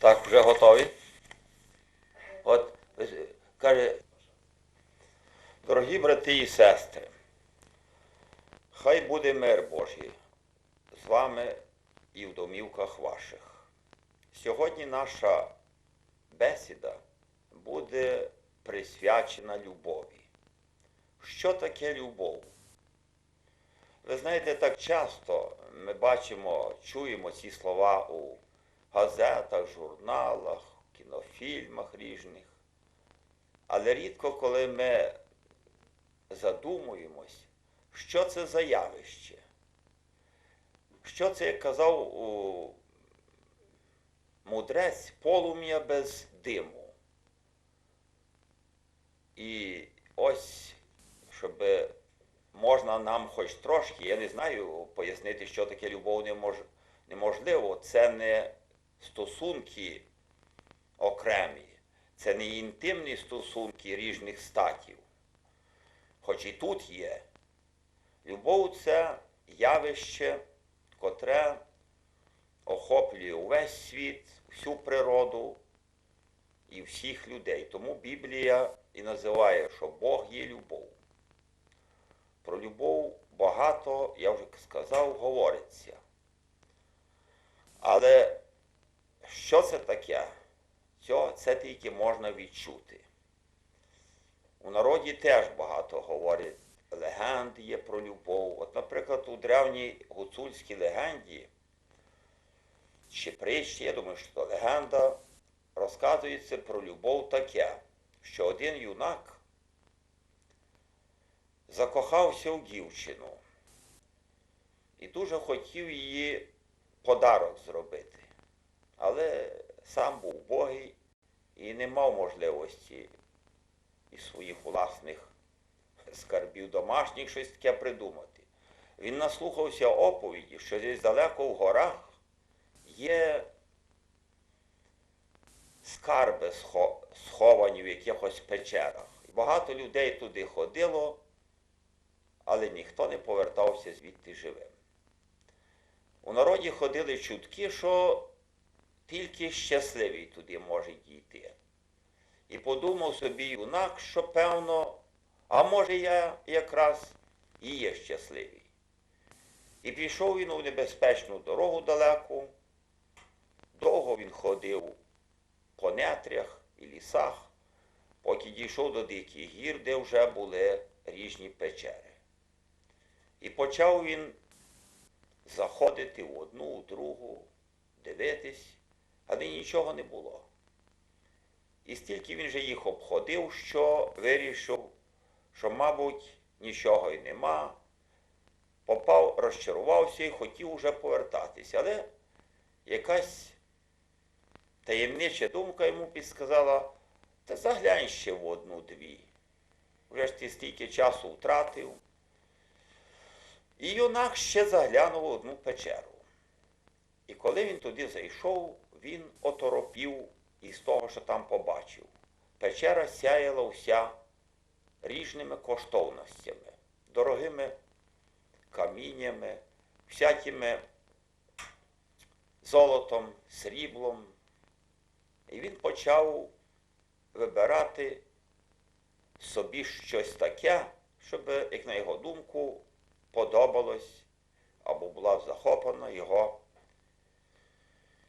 Так, вже готові? От, каже, дорогі брати і сестри, хай буде мир Божий з вами і в домівках ваших. Сьогодні наша бесіда буде присвячена любові. Що таке любов? Ви знаєте, так часто ми бачимо, чуємо ці слова у газетах, журналах, кінофільмах різних. Але рідко, коли ми задумуємось, що це за явище, що це, як казав мудрець, полум'я без диму. І ось, щоб можна нам хоч трошки, я не знаю, пояснити, що таке любов немож... неможливо. Це не стосунки окремі, це не інтимні стосунки різних статів. Хоч і тут є. Любов це явище, котре охоплює увесь світ, всю природу і всіх людей. Тому Біблія і називає, що Бог є любов. Про любов багато, я вже сказав, говориться. Але що це таке? Це, тільки можна відчути. У народі теж багато говорять, легенди є про любов. От, наприклад, у древній гуцульській легенді, чи притчі, я думаю, що легенда, розказується про любов таке, що один юнак закохався в дівчину і дуже хотів її подарок зробити. Але сам був богий і не мав можливості із своїх власних скарбів домашніх щось таке придумати. Він наслухався оповіді, що десь далеко в горах є скарби сховані в якихось печерах. Багато людей туди ходило, але ніхто не повертався звідти живим. У народі ходили чутки, що тільки щасливий туди може дійти. І подумав собі юнак, що певно, а може я якраз і є щасливий. І пішов він у небезпечну дорогу далеку, довго він ходив по нетрях і лісах, поки дійшов до диких гір, де вже були різні печери. І почав він заходити в одну, в другу, дивитись, але нічого не було. І стільки він же їх обходив, що вирішив, що, мабуть, нічого й нема. Попав, розчарувався і хотів уже повертатися. Але якась таємнича думка йому підсказала, та заглянь ще в одну-дві. Вже ж ти стільки часу втратив. І юнак ще заглянув в одну печеру. І коли він туди зайшов, він оторопів із того, що там побачив. Печера сяяла вся ріжними коштовностями, дорогими каміннями, всякими золотом, сріблом. І він почав вибирати собі щось таке, щоб, як на його думку, подобалось або була захоплена його,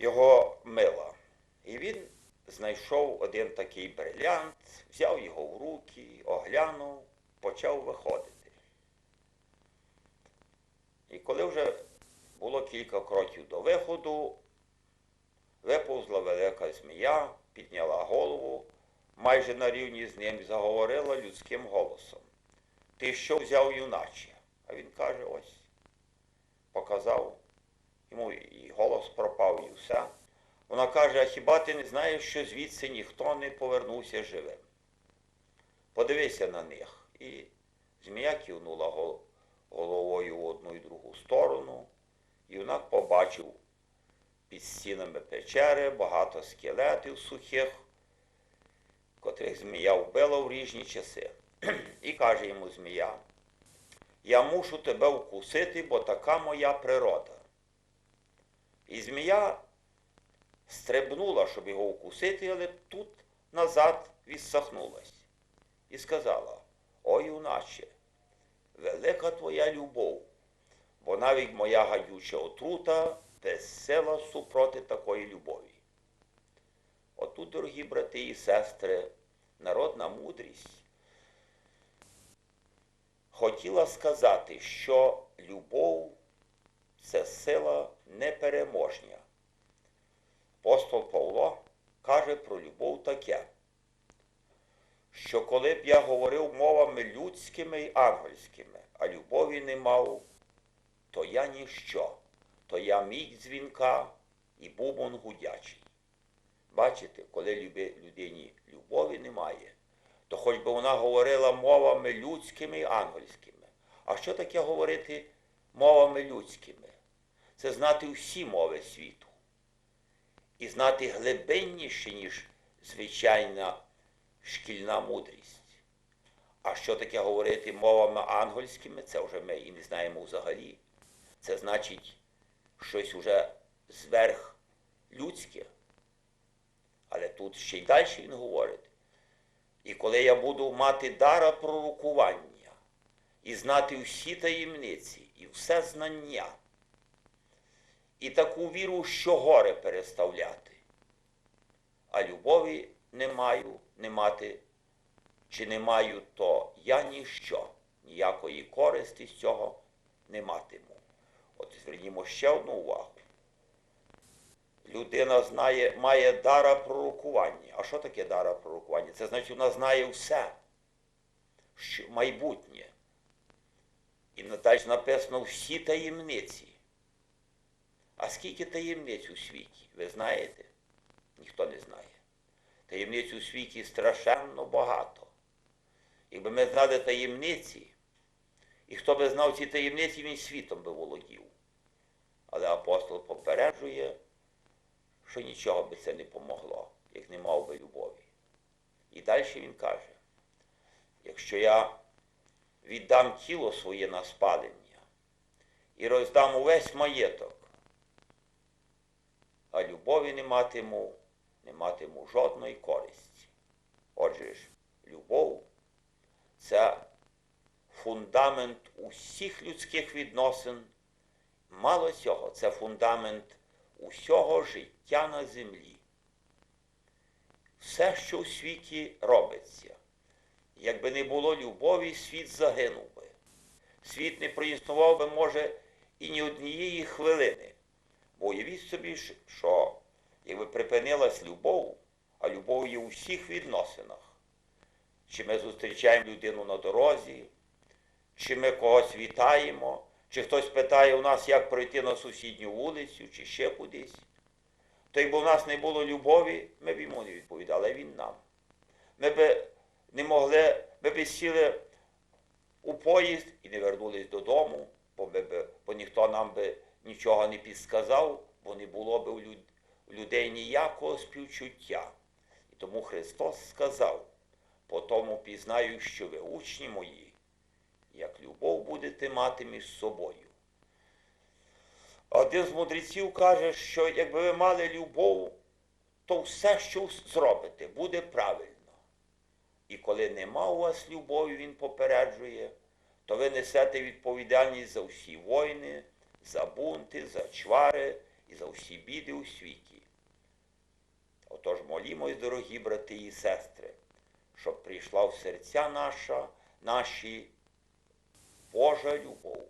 його мила. І він знайшов один такий брилянт, взяв його в руки, оглянув, почав виходити. І коли вже було кілька кроків до виходу, виповзла велика змія, підняла голову, майже на рівні з ним заговорила людським голосом. Ти що взяв юначе? А він каже, ось, показав, йому і голос пропав, і все. Вона каже, а хіба ти не знаєш, що звідси ніхто не повернувся живим? Подивися на них. І змія кивнула головою в одну і другу сторону. Юнак побачив під стінами печери багато скелетів сухих, котрих змія вбила в різні часи. І каже йому змія, я мушу тебе вкусити, бо така моя природа. І змія стрибнула, щоб його укусити, але тут назад відсахнулась і сказала, ой, юначе, велика твоя любов, бо навіть моя гадюча отрута безсила супроти такої любові. Отут, дорогі брати і сестри, народна мудрість хотіла сказати, що любов непереможня. Апостол Павло каже про любов таке, що коли б я говорив мовами людськими й ангельськими, а любові не мав, то я ніщо, то я мій дзвінка і бубон гудячий. Бачите, коли людині любові немає, то хоч би вона говорила мовами людськими і ангельськими. А що таке говорити мовами людськими? Це знати всі мови світу. І знати глибинніше, ніж звичайна шкільна мудрість. А що таке говорити мовами ангельськими, це вже ми і не знаємо взагалі. Це значить щось уже зверх людське. Але тут ще й далі він говорить. І коли я буду мати дара пророкування і знати всі таємниці і все знання, і таку віру, що горе переставляти, а любові не маю, не мати, чи не маю, то я ніщо, ніякої користі з цього не матиму. От звернімо ще одну увагу людина знає, має дара пророкування. А що таке дара пророкування? Це значить, вона знає все, що майбутнє. І далі написано всі таємниці. А скільки таємниць у світі? Ви знаєте? Ніхто не знає. Таємниць у світі страшенно багато. Якби ми знали таємниці, і хто би знав ці таємниці, він світом би володів. Але апостол попереджує, що нічого би це не помогло, як не мав би любові. І далі він каже, якщо я віддам тіло своє на спалення і роздам увесь маєток, а любові не матиму, не матиму жодної користі. Отже ж, любов це фундамент усіх людських відносин. Мало цього, це фундамент усього життя на землі. Все, що у світі робиться, якби не було любові, світ загинув би. Світ не проіснував би, може, і ні однієї хвилини. Уявіть собі, що якби припинилась любов, а любов є у всіх відносинах, чи ми зустрічаємо людину на дорозі, чи ми когось вітаємо, чи хтось питає у нас, як пройти на сусідню вулицю, чи ще кудись. То якби у нас не було любові, ми б йому не відповідали, а він нам. Ми б не могли, ми б сіли у поїзд і не вернулись додому, бо, ми б, бо ніхто нам би нічого не підсказав, бо не було б у людей ніякого співчуття. І тому Христос сказав, по тому пізнаю, що ви учні мої, як любов будете мати між собою. Один з мудреців каже, що якби ви мали любов, то все, що зробите, буде правильно. І коли нема у вас любові, він попереджує, то ви несете відповідальність за всі війни, за бунти, за чвари і за всі біди у світі. Отож молімось, дорогі брати і сестри, щоб прийшла в серця наша, наші Божа любов,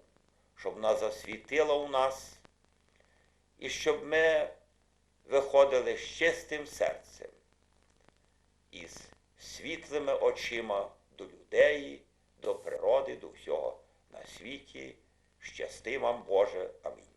щоб вона засвітила у нас, і щоб ми виходили з чистим серцем, із світлими очима до людей, до природи, до всього на світі. Щасти вам, Боже. Амінь.